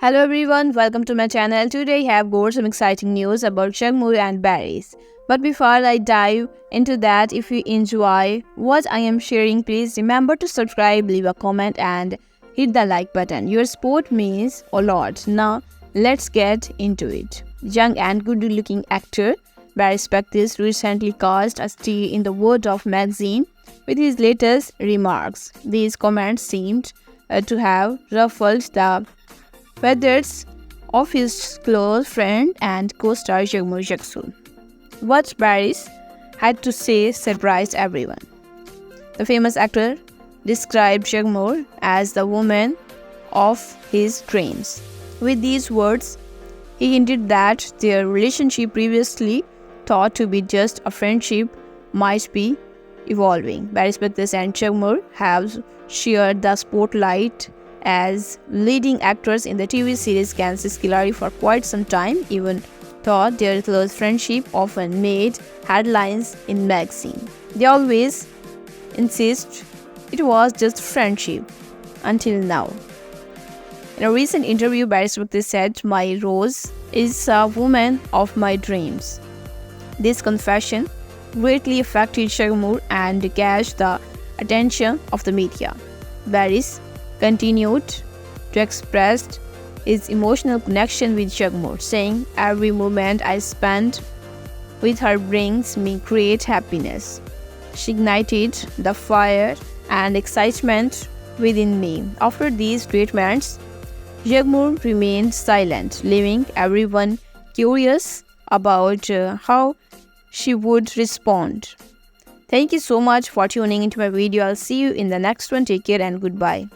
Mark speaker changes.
Speaker 1: Hello everyone, welcome to my channel. Today I have got some exciting news about Jagmoor and Barry's. But before I dive into that, if you enjoy what I am sharing, please remember to subscribe, leave a comment and hit the like button. Your support means a lot. Now let's get into it. Young and good looking actor Barry Spectis recently caused a stir in the World of magazine with his latest remarks. These comments seemed uh, to have ruffled the feathers of his close friend and co-star Jagmoor Jaksu. What Barry's had to say surprised everyone. The famous actor described Jagmoor as the woman of his dreams. With these words, he hinted that their relationship previously thought to be just a friendship might be evolving. Barry Spectis and Jagmoor have shared the spotlight as leading actors in the TV series Kansas Killary for quite some time, even though their close friendship often made headlines in magazine. They always insist it was just friendship until now. In a recent interview, Barry Spectis said, My Rose is a woman of my dreams. This confession greatly affected Jagmoor and catch the attention of the media. Barry's continued to express his emotional connection with Jagmoor, saying, Every moment I spend with her brings me great happiness. She ignited the fire and excitement within me. After these treatments, Jagmoor remained silent, leaving everyone curious about uh, how she would respond. Thank you so much for tuning into my video. I'll see you in the next one. Take care and goodbye.